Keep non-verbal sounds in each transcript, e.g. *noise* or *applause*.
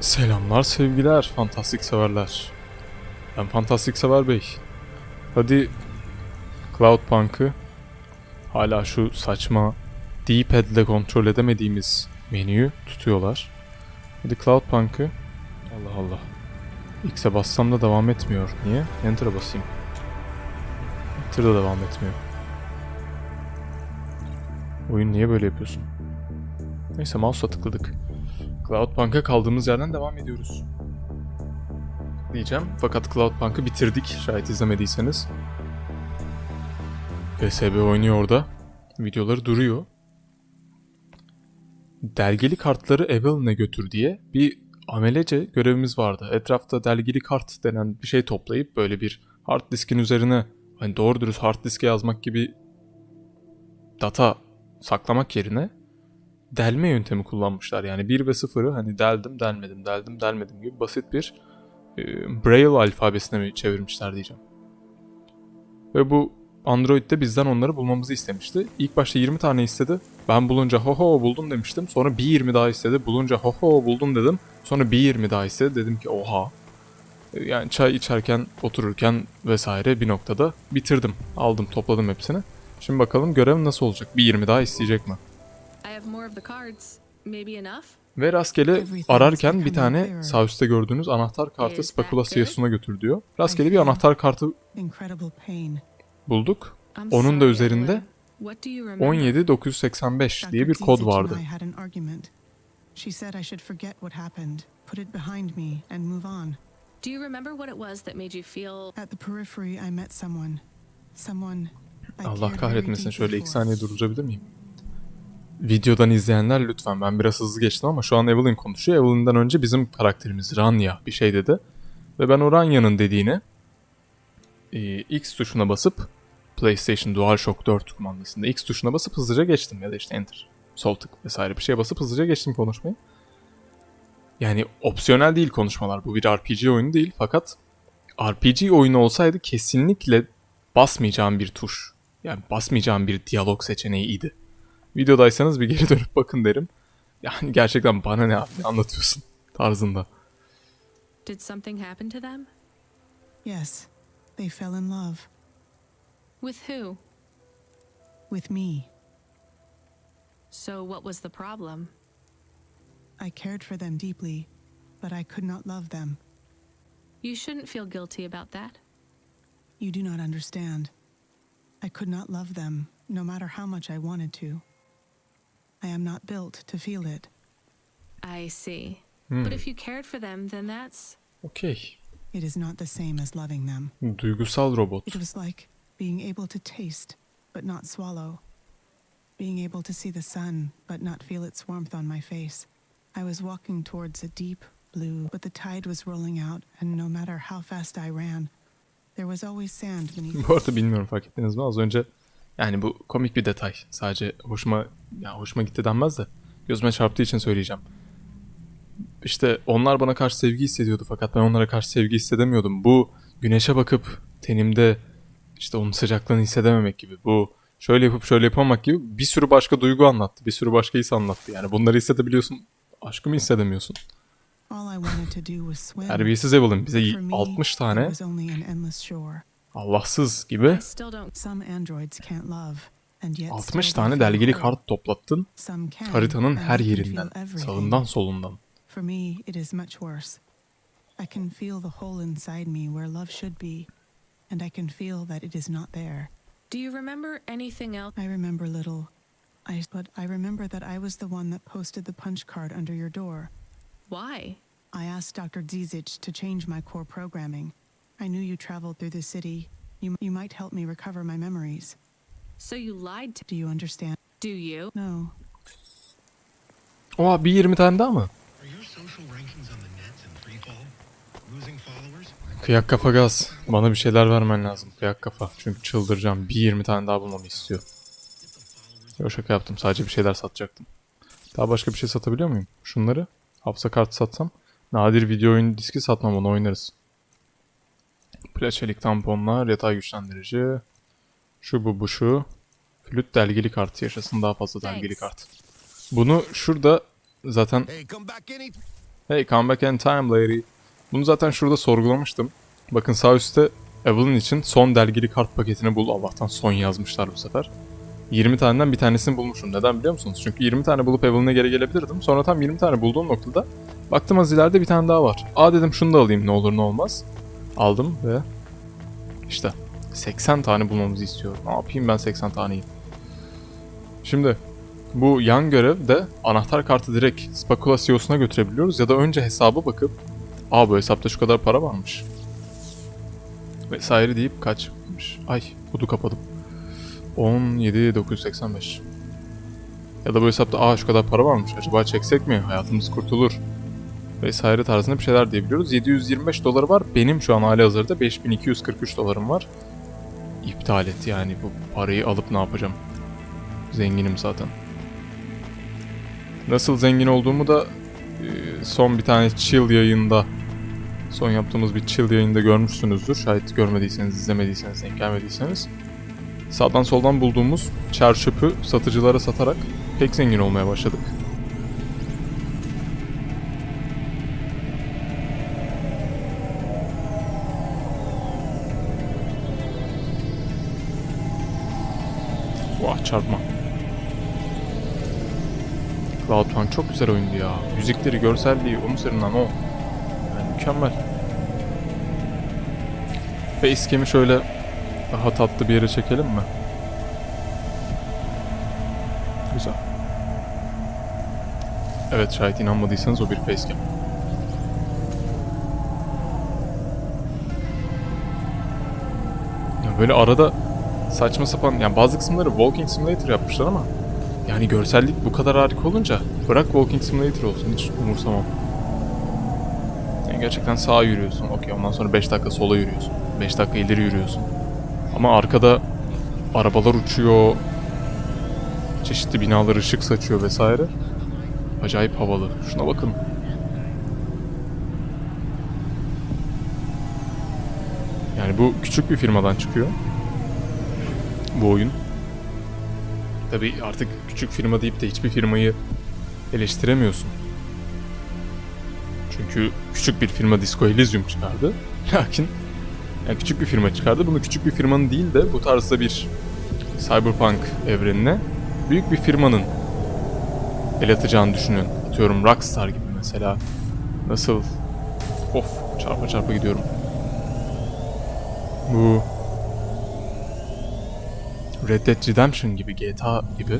Selamlar sevgiler fantastik severler. Ben fantastik sever bey. Hadi Cloudpunk'ı hala şu saçma D-pad ile kontrol edemediğimiz menüyü tutuyorlar. Hadi Cloudpunk'ı Allah Allah. X'e bassam da devam etmiyor. Niye? Enter'a basayım. Enter da devam etmiyor. Oyun niye böyle yapıyorsun? Neyse mouse'la tıkladık. Cloudpunk'a kaldığımız yerden devam ediyoruz. Diyeceğim. Fakat Cloudpunk'ı bitirdik şayet izlemediyseniz. VSB oynuyor orada. Videoları duruyor. Dergili kartları Evelyn'e götür diye bir amelece görevimiz vardı. Etrafta dergili kart denen bir şey toplayıp böyle bir hard diskin üzerine hani doğru dürüst hard diske yazmak gibi data saklamak yerine delme yöntemi kullanmışlar. Yani 1 ve 0'ı hani deldim delmedim deldim delmedim gibi basit bir e, Braille alfabesine mi çevirmişler diyeceğim. Ve bu Android'de bizden onları bulmamızı istemişti. İlk başta 20 tane istedi. Ben bulunca ho ho buldum demiştim. Sonra bir 20 daha istedi. Bulunca ho ho buldum dedim. Sonra bir 20 daha istedi. Dedim ki oha. E, Yani çay içerken, otururken vesaire bir noktada bitirdim. Aldım, topladım hepsini. Şimdi bakalım görev nasıl olacak? Bir 20 daha isteyecek mi? I have more of the cards. Maybe enough? Ve rastgele ararken bir tane sağ üstte gördüğünüz anahtar kartı Is that spekülasyosuna götür diyor. Rastgele bir anahtar kartı bulduk. Onun da üzerinde Evelyn. What do you remember? 17985 diye bir kod vardı. I had an argument. She said I should forget what happened, put it behind me, and move on. Do you remember what it was that made you feel At the periphery, I met someone. Someone Allah kahretmesin şöyle iki saniye durdurabilir miyim? Videodan izleyenler lütfen ben biraz hızlı geçtim ama şu an Evelyn konuşuyor. Evelyn'den önce bizim karakterimiz Ranya bir şey dedi. Ve ben o dediğini e, X tuşuna basıp PlayStation DualShock 4 kumandasında X tuşuna basıp hızlıca geçtim ya da işte Enter, sol tık vesaire bir şeye basıp hızlıca geçtim konuşmayı. Yani opsiyonel değil konuşmalar. Bu bir RPG oyunu değil fakat RPG oyunu olsaydı kesinlikle basmayacağım bir tuş. Yani basmayacağım bir diyalog seçeneğiydi. Videodaysanız bir geri dönüp bakın derim. Yani gerçekten bana ne abi anlatıyorsun tarzında. did something happen to them? Yes, they fell in love With who? with me. So what was the problem? I cared for them deeply, but I could not love them. You shouldn't feel guilty about that. You do not understand. I could not love them, no matter how much I wanted to. I am not built to feel it. I see. Hmm. But if you cared for them, then that's Okay. It is not the same as loving them. Duygusal robot. It was like being able to taste, but not swallow. Being able to see the sun, but not feel its warmth on my face. I was walking towards a deep blue, but the tide was rolling out, and no matter how fast I ran, there was always sand beneath. *laughs* Bu arada bilmiyorum fark ettiniz mi az önce yani bu komik bir detay. Sadece hoşuma ya hoşuma gitti denmez de gözüme çarptığı için söyleyeceğim. İşte onlar bana karşı sevgi hissediyordu fakat ben onlara karşı sevgi hissedemiyordum. Bu güneşe bakıp tenimde işte onun sıcaklığını hissedememek gibi. Bu şöyle yapıp şöyle yapamamak gibi bir sürü başka duygu anlattı. Bir sürü başka his anlattı. Yani bunları hissedebiliyorsun. Aşkı mı hissedemiyorsun? Terbiyesiz Evelyn bize For me, 60 there tane. Allahsız gibi I still don't Some androids can't love, and yet 60 still they tane feel delgili kart toplattın. Some can, Haritanın her yerinden, sağından solundan. For me, it is much worse. I can feel the hole inside me where love should be, and I can feel that it is not there. Do you remember anything else? I remember little. I but I remember that I was the one that posted the punch card under your door. Why? I asked Dr. Zizic to change my core programming. I knew you traveled through the city. You, you might help me recover my memories. So you lied to Do you understand? Do you? No. Oha bir 20 tane daha mı? Kıyak kafa gaz. Bana bir şeyler vermen lazım. Kıyak kafa. Çünkü çıldıracağım. Bir 20 tane daha bulmamı istiyor. Yok şaka yaptım. Sadece bir şeyler satacaktım. Daha başka bir şey satabiliyor muyum? Şunları. Hafıza kartı satsam. Nadir video oyun diski satmam onu oynarız. Plaçelik tamponlar, yatay güçlendirici. Şu bu bu şu. Flüt delgili kartı yaşasın daha fazla delgili kart. Bunu şurada zaten Hey, come back in time lady. Bunu zaten şurada sorgulamıştım. Bakın sağ üstte Evelyn için son dergili kart paketini bul. Allah'tan son yazmışlar bu sefer. 20 taneden bir tanesini bulmuşum. Neden biliyor musunuz? Çünkü 20 tane bulup Evelyn'e geri gelebilirdim. Sonra tam 20 tane bulduğum noktada baktım az ileride bir tane daha var. Aa dedim şunu da alayım ne olur ne olmaz. Aldım ve işte 80 tane bulmamızı istiyor. Ne yapayım ben 80 taneyi? Şimdi bu yan görevde anahtar kartı direkt Spakula CEO'suna götürebiliyoruz ya da önce hesaba bakıp aa bu hesapta şu kadar para varmış vesaire deyip kaçmış. Ay kodu kapadım. 17985 ya da bu hesapta aa şu kadar para varmış acaba çeksek mi hayatımız kurtulur vesaire tarzında bir şeyler diyebiliyoruz. 725 doları var. Benim şu an hali hazırda 5243 dolarım var. İptal et yani bu parayı alıp ne yapacağım? Zenginim zaten. Nasıl zengin olduğumu da e, son bir tane chill yayında son yaptığımız bir chill yayında görmüşsünüzdür. Şayet görmediyseniz, izlemediyseniz, denk gelmediyseniz. Sağdan soldan bulduğumuz çer satıcılara satarak pek zengin olmaya başladık. Vah çarpma. Cloudpunk çok güzel oyundu ya. Müzikleri, görselliği, onun üzerinden o. Yani mükemmel. Facecam'i şöyle daha tatlı bir yere çekelim mi? Güzel. Evet şayet inanmadıysanız o bir facecam. Ya böyle arada saçma sapan yani bazı kısımları Walking Simulator yapmışlar ama yani görsellik bu kadar harika olunca bırak Walking Simulator olsun hiç umursamam. Yani gerçekten sağa yürüyorsun. Okey ondan sonra 5 dakika sola yürüyorsun. 5 dakika ileri yürüyorsun. Ama arkada arabalar uçuyor. Çeşitli binalar ışık saçıyor vesaire. Acayip havalı. Şuna bakın. Yani bu küçük bir firmadan çıkıyor. Bu oyun. Tabii artık küçük firma deyip de hiçbir firmayı eleştiremiyorsun. Çünkü küçük bir firma Disco Elysium çıkardı. *laughs* Lakin yani küçük bir firma çıkardı. Bunu küçük bir firmanın değil de bu tarzda bir cyberpunk evrenine büyük bir firmanın el atacağını düşünün. Atıyorum Rockstar gibi mesela. Nasıl? Of çarpa çarpa gidiyorum. Bu Red Dead Redemption gibi GTA gibi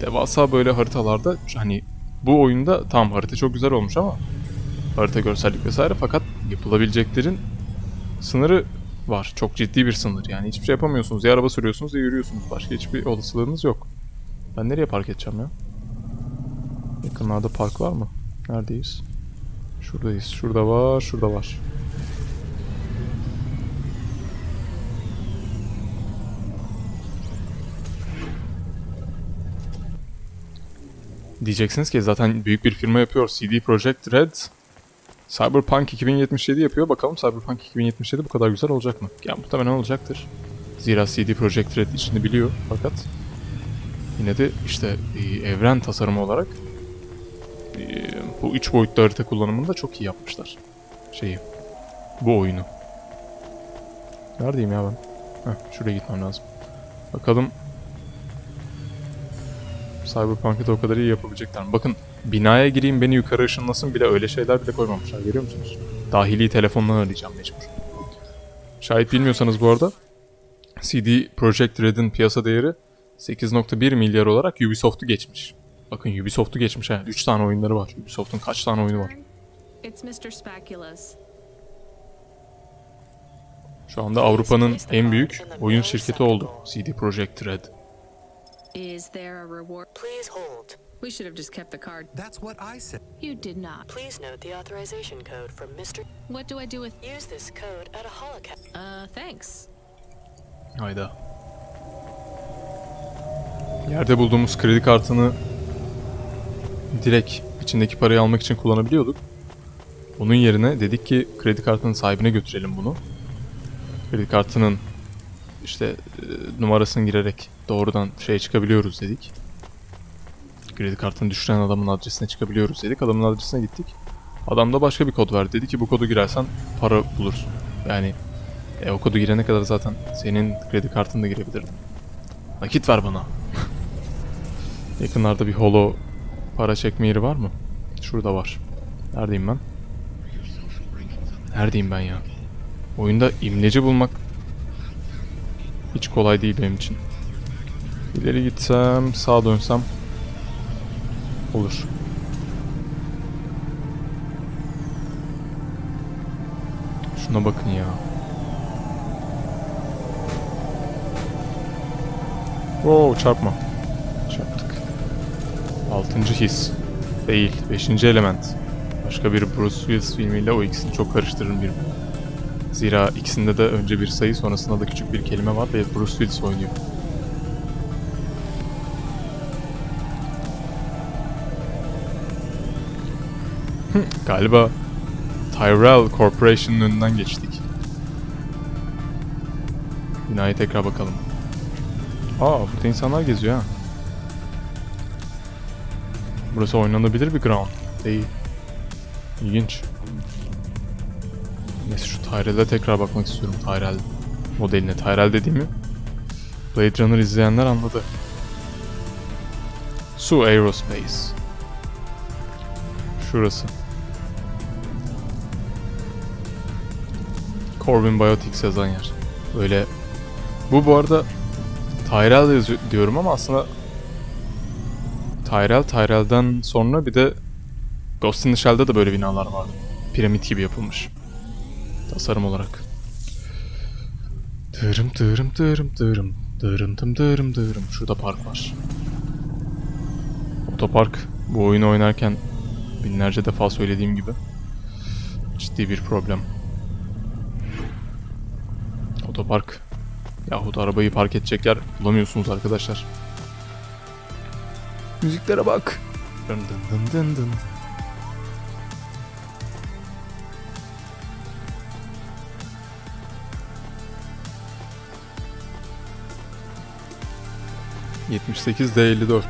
devasa böyle haritalarda hani bu oyunda tam harita çok güzel olmuş ama harita görsellik vesaire fakat yapılabileceklerin sınırı var. Çok ciddi bir sınır. Yani hiçbir şey yapamıyorsunuz. Ya araba sürüyorsunuz ya yürüyorsunuz. Başka hiçbir olasılığınız yok. Ben nereye park edeceğim ya? Yakınlarda park var mı? Neredeyiz? Şuradayız. Şurada var, şurada var. Diyeceksiniz ki zaten büyük bir firma yapıyor. CD Projekt Red Cyberpunk 2077 yapıyor. Bakalım Cyberpunk 2077 bu kadar güzel olacak mı? Ya muhtemelen olacaktır. Zira CD Projekt Red işini biliyor fakat yine de işte evren tasarımı olarak e, bu üç boyutlu harita kullanımını da çok iyi yapmışlar. Şeyi, bu oyunu. Neredeyim ya ben? Heh, şuraya gitmem lazım. Bakalım Cyberpunk'ı da o kadar iyi yapabilecekler mi? Bakın binaya gireyim beni yukarı ışınlasın bile öyle şeyler bile koymamışlar görüyor musunuz? Dahili telefondan arayacağım mecbur. Şayet bilmiyorsanız bu arada CD Projekt Red'in piyasa değeri 8.1 milyar olarak Ubisoft'u geçmiş. Bakın Ubisoft'u geçmiş ha. 3 tane oyunları var. Ubisoft'un kaç tane oyunu var? Şu anda Avrupa'nın en büyük oyun şirketi oldu CD Projekt Red. Is there a reward? Please hold. We should have just kept the card. That's what I said. You did not. Please note the authorization code from Mr. What do I do with? Use this code at a holocaust. Uh, thanks. Hayda. Yerde bulduğumuz kredi kartını direkt içindeki parayı almak için kullanabiliyorduk. Onun yerine dedik ki kredi kartının sahibine götürelim bunu. Kredi kartının işte e, numarasını girerek doğrudan şeye çıkabiliyoruz dedik. Kredi kartını düşüren adamın adresine çıkabiliyoruz dedik. Adamın adresine gittik. Adam da başka bir kod verdi. Dedi ki bu kodu girersen para bulursun. Yani e, o kodu girene kadar zaten senin kredi kartını da girebilirim. Nakit ver bana. *laughs* Yakınlarda bir holo para çekme yeri var mı? Şurada var. Neredeyim ben? Neredeyim ben ya? Oyunda imleci bulmak hiç kolay değil benim için. İleri gitsem, sağa dönsem olur. Şuna bakın ya. Wow çarpma. Çarptık. Altıncı his. Değil. Beşinci element. Başka bir Bruce Willis filmiyle o ikisini çok karıştırırım birbirine. Zira ikisinde de önce bir sayı sonrasında da küçük bir kelime var ve Bruce Willis oynuyor. *laughs* Galiba Tyrell Corporation'ın önünden geçtik. Binaya tekrar bakalım. Aa burada insanlar geziyor ha. Burası oynanabilir bir ground. Değil. İlginç. Neyse şu Tyrell'e tekrar bakmak istiyorum. Tyrell modeline. Tyrell dediğimi Blade Runner izleyenler anladı. Su Aerospace. Şurası. Corbin Biotics yazan yer. Böyle. Bu bu arada Tyrell yazıyor diyorum ama aslında Tyrell, Tyrell'den sonra bir de Ghost in the Shell'da da böyle binalar vardı. Piramit gibi yapılmış. Tasarım olarak. Dırım dırım dırım dırım dırım dım dırım dırım. Şurada park var. Otopark bu oyunu oynarken binlerce defa söylediğim gibi ciddi bir problem. Otopark yahut arabayı park edecek yer bulamıyorsunuz arkadaşlar. Müziklere bak. Dın dın dın dın dın. ...78 D54.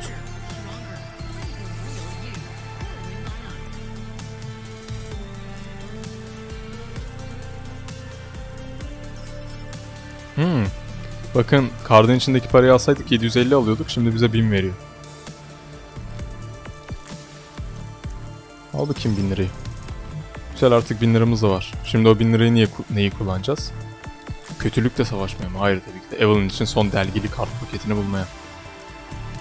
Bakın kardın içindeki parayı alsaydık 750 alıyorduk. Şimdi bize 1000 veriyor. Al bakayım 1000 lirayı. Güzel artık 1000 liramız da var. Şimdi o 1000 lirayı niye, neyi kullanacağız? Kötülükle savaşmaya mı? Hayır tabii ki de. Evelyn için son delgili kart paketini bulmaya.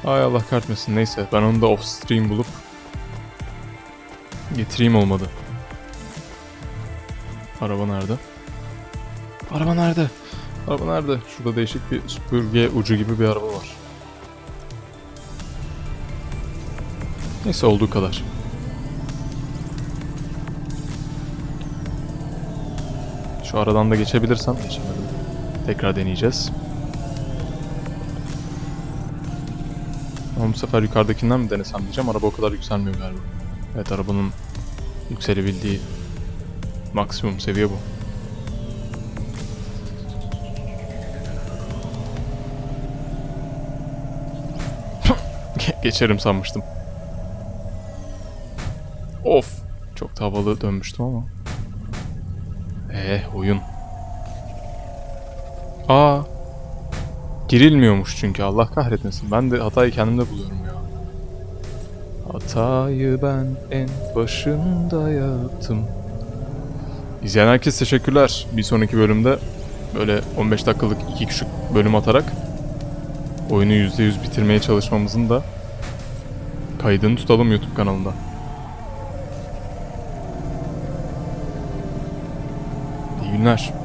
Ay Allah kahretmesin neyse ben onu da off stream bulup getireyim olmadı. Araba nerede? Araba nerede? Araba nerede? Şurada değişik bir süpürge ucu gibi bir araba var. Neyse olduğu kadar. Şu aradan da geçebilirsem geçemedim. Tekrar deneyeceğiz. Ama bu sefer yukarıdakinden mi denesem diyeceğim. Araba o kadar yükselmiyor galiba. Evet arabanın yükselebildiği maksimum seviye bu. Geçerim sanmıştım. Of. Çok da havalı dönmüştüm ama. Eh oyun. Aa. Girilmiyormuş çünkü Allah kahretmesin. Ben de hatayı kendimde buluyorum ya. Hatayı ben en başında yaptım. İzleyen herkes teşekkürler. Bir sonraki bölümde böyle 15 dakikalık iki küçük bölüm atarak oyunu %100 bitirmeye çalışmamızın da kaydını tutalım YouTube kanalında. İyi günler.